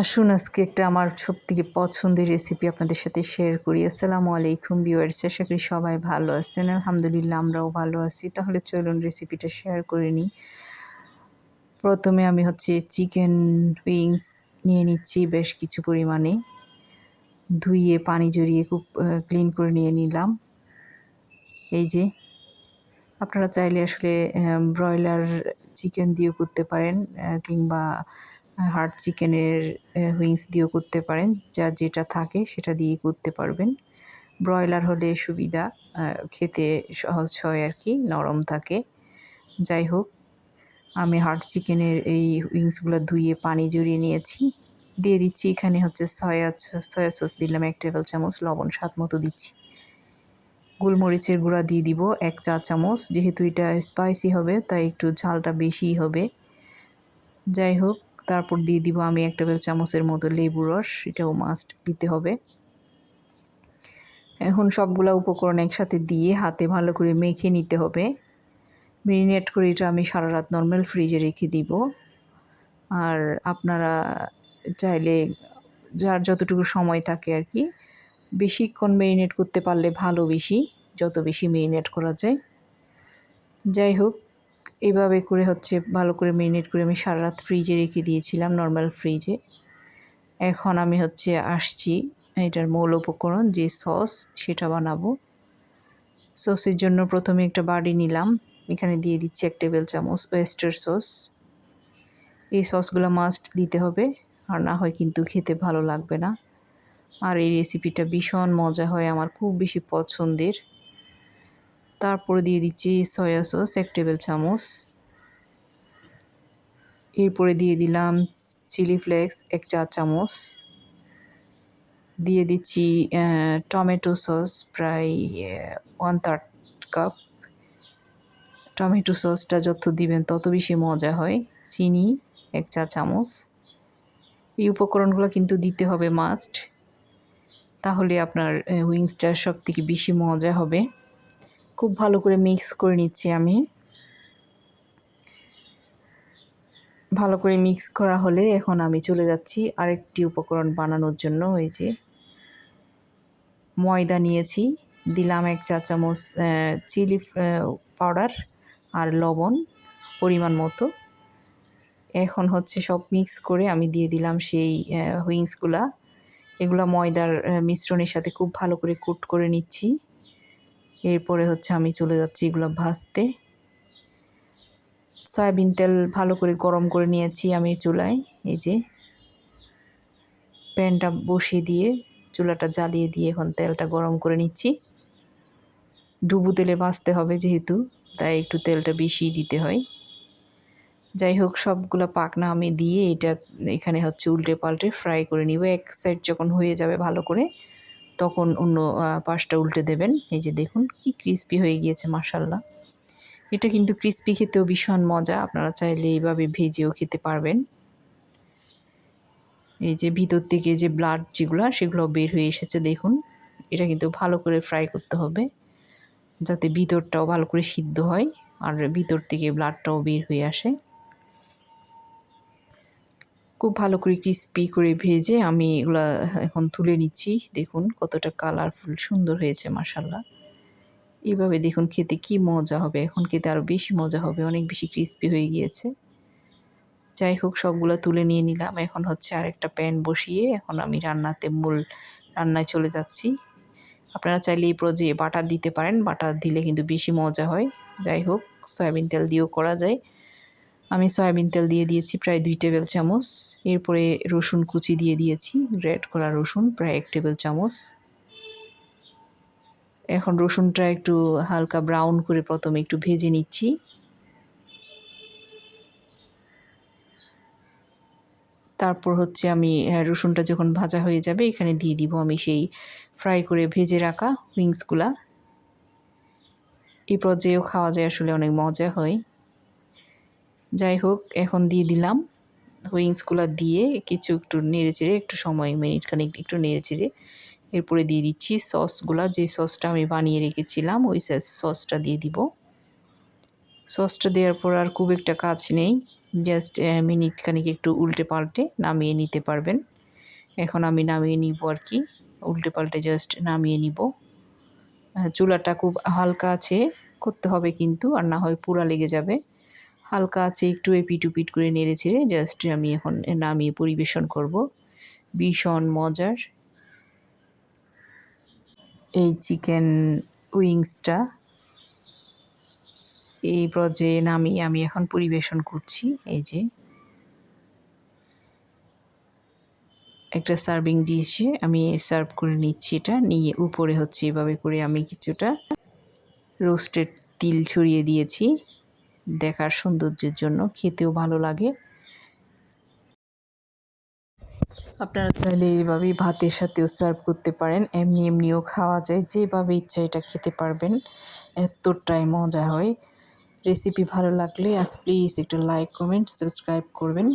আসুন, আজকে একটা আমার সব থেকে পছন্দের রেসিপি আপনাদের সাথে শেয়ার করি। আসসালামু আলাইকুম ভিউয়ার্স আশা করি সবাই ভালো আছেন। আলহামদুলিল্লাহ, আমরাও ভালো আছি। তাহলে চলুন রেসিপিটা শেয়ার করে নিই। প্রথমে আমি হচ্ছে চিকেন উইংস নিয়ে নিচ্ছি বেশ কিছু পরিমাণে। ধুইয়ে পানি জড়িয়ে খুব ক্লিন করে নিয়ে নিলাম। এই যে, আপনারা চাইলে আসলে ব্রয়লার চিকেন দিয়েও করতে পারেন কিংবা হার্ড চিকেনের উইংস দিয়েও করতে পারেন। যা যেটা থাকে সেটা দিয়ে করতে পারবেন। ব্রয়লার হলে সুবিধা খেতে সহজ হয় আর কি, নরম থাকে। যাই হোক, আমি হার্ড চিকেনের এই উইংসগুলো ধুয়ে পানি জড়িয়ে নিয়েছি। দিয়ে দিচ্ছি এখানে হচ্ছে সয়া সয়া সস দিলাম এক টেবিল চামচ, লবণ স্বাদ মতো দিচ্ছি। গোলমরিচের গুঁড়া দিয়ে দিব এক চা চামচ। যেহেতু এটা স্পাইসি হবে, তাই একটু ঝালটা বেশিই হবে। যাই হোক তারপর দিয়ে দিব আমি এক টেবিল চামচের মতো লেবু রস, এটাও মাস্ট দিতে হবে। এখন সবগুলো উপকরণ একসাথে দিয়ে হাতে ভালো করে মেখে নিতে হবে। মেরিনেট করে এটা আমি সারা রাত নর্মাল ফ্রিজে রেখে দিব। আর আপনারা চাইলে যার যতটুকু সময় থাকে আর কি, বেশিক্ষণ মেরিনেট করতে পারলে ভালো বেশি, যত বেশি মেরিনেট করা যায়। যাই হোক এভাবে করে হচ্ছে ভালো করে মেরিনেট করে আমি সারা রাত ফ্রিজে রেখে দিয়েছিলাম নর্মাল ফ্রিজে এখন আমি হচ্ছে আসছি এটার মূল উপকরণ, যে সস সেটা বানাবো। সসের জন্য প্রথমে একটা বাড়ি নিলাম, এখানে দিয়ে দিচ্ছি এক টেবিল চামচ ওয়েস্টার সস এই সসগুলো মাস্ট দিতে হবে, আর না হয় কিন্তু খেতে ভালো লাগবে না। আর এই রেসিপিটা ভীষণ মজা হয়, আমার খুব বেশি পছন্দের। তারপরে দিয়ে দিচ্ছি সয়া সস এক টেবিল চামচ। এরপরে দিয়ে দিলাম চিলি ফ্লেক্স এক চা চামচ। দিয়ে দিচ্ছি টমেটো সস প্রায় ওয়ান থার্ড কাপ টমেটো সসটা যত দিবেন তত বেশি মজা হয়। চিনি, এক চা চামচ। এই উপকরণগুলো কিন্তু দিতে হবে মাস্ট তাহলে আপনার উইংসটা সব থেকে বেশি মজা হবে। খুব ভালো করে মিক্স করে নিচ্ছি আমি। ভালো করে মিক্স করা হলে এখন আমি চলে যাচ্ছি আরেকটি উপকরণ বানানোর জন্য। ওই যে ময়দা নিয়েছি, দিলাম এক চা চামচ চিলি পাউডার আর লবণ পরিমাণ মতো। এখন হচ্ছে সব মিক্স করে আমি দিয়ে দিলাম সেই হুইংসগুলা এগুলা ময়দার মিশ্রণের সাথে খুব ভালো করে কুট করে নিচ্ছি। এরপরে হচ্ছে আমি চলে যাচ্ছি এগুলো ভাজতে। সয়াবিন তেল ভালো করে গরম করে নিয়েছি আমি চুলায়, এই যে। প্যানটা বসিয়ে দিয়ে চুলাটা জ্বালিয়ে দিয়ে এখন তেলটা গরম করে নিচ্ছি। ডুবু তেলে ভাজতে হবে যেহেতু, তাই একটু তেলটা বেশি দিতে হয়। যাই হোক, সবগুলো পাকনা আমি দিয়ে এটা এখানে হচ্ছে উল্টে পাল্টে ফ্রাই করে নিব। এক সাইড যখন হয়ে যাবে ভালো করে তখন অন্য পাশটা উল্টে দেবেন। এই যে দেখুন, কি ক্রিস্পি হয়ে গিয়েছে মাসাল্লাহ এটা কিন্তু ক্রিস্পি খেতেও ভীষণ মজা। আপনারা চাইলে এইভাবে ভেজেও খেতে পারবেন। এই যে ভিতর থেকে যে ব্লাড যেগুলো সেগুলো বের হয়ে এসেছে, দেখুন। এটা কিন্তু ভালো করে ফ্রাই করতে হবে, যাতে ভিতরটাও ভালো করে সিদ্ধ হয়, আর ভিতর থেকে ব্লাডটাও বের হয়ে আসে। খুব ভালো করে ক্রিস্পি করে ভেজে আমি এগুলা এখন তুলে নিচ্ছি। দেখুন কতটা কালারফুল সুন্দর হয়েছে মাসাল্লাহ এইভাবে দেখুন খেতে কি মজা হবে। এখন খেতে আরও বেশি মজা হবে। অনেক বেশি ক্রিস্পি হয়ে গিয়েছে। যাই হোক, সবগুলো তুলে নিয়ে নিলাম। এখন হচ্ছে আরেকটা প্যান বসিয়ে এখন আমি রান্নাতে মূল রান্নায় চলে যাচ্ছি। আপনারা চাইলে এই প্রজে বাটার দিতে পারেন। বাটার দিলে কিন্তু বেশি মজা হয়। যাই হোক, সয়াবিন তেল দিয়েও করা যায়। আমি সয়াবিন তেল দিয়ে দিয়েছি প্রায় দুই টেবিল চামচ। এরপরে রসুন কুচি দিয়ে দিয়েছি গ্রেড করা রসুন, প্রায় এক টেবিল চামচ। এখন রসুনটা একটু হালকা ব্রাউন করে প্রথমে একটু ভেজে নিচ্ছি। তারপর হচ্ছে আমি রসুনটা যখন ভাজা হয়ে যাবে, এখানে দিয়ে দিব আমি সেই ফ্রাই করে ভেজে রাখা উইংসগুলা। এই পর্যায়েও খাওয়া যায়, আসলে অনেক মজা হয়। যাই হোক, এখন দিয়ে দিলাম। উইংসগুলো দিয়ে কিছু একটু নেড়ে চেড়ে, একটু সময় মিনিট খানিক একটু নেড়ে চেড়ে এরপরে দিয়ে দিচ্ছি সসগুলা। যে সসটা আমি বানিয়ে রেখেছিলাম, ওই সসটা দিয়ে দিব। সসটা দেওয়ার পর আর খুব একটা কাজ নেই। জাস্ট মিনিট খানিক একটু উল্টে পাল্টে নামিয়ে নিতে পারবেন। এখন আমি নামিয়ে নিব আর কি। উল্টে পাল্টে জাস্ট নামিয়ে নিব। চুলাটা খুব হালকা আছে, করতে হবে কিন্তু, আর না হয় পুরা লেগে যাবে। হালকা আছে, একটু এপিট উপিট করে নেড়ে ছেড়ে জাস্ট আমি এখন নামিয়ে পরিবেশন করব। ভীষণ মজার। এই চিকেন উইংসটা। এই পর্যায়ে নামিয়ে আমি এখন পরিবেশন করছি, এই যে। একটা সার্ভিং ডিশে আমি সার্ভ করে নিচ্ছি এটা, নিয়ে উপরে হচ্ছে এভাবে করে আমি কিছুটা রোস্টেড তিল ছড়িয়ে দিয়েছি। দেখার সৌন্দর্যের জন্য খেতেও ভালো লাগে। আপনারা চাইলে এইভাবেই ভাতের সাথেও সার্ভ করতে পারেন। এমনি এমনিও খাওয়া যায়, যেভাবে ইচ্ছা এটা খেতে পারবেন। এতটাই মজা হয়। রেসিপি ভালো লাগলে আজ প্লিজ একটু লাইক কমেন্ট সাবস্ক্রাইব করবেন।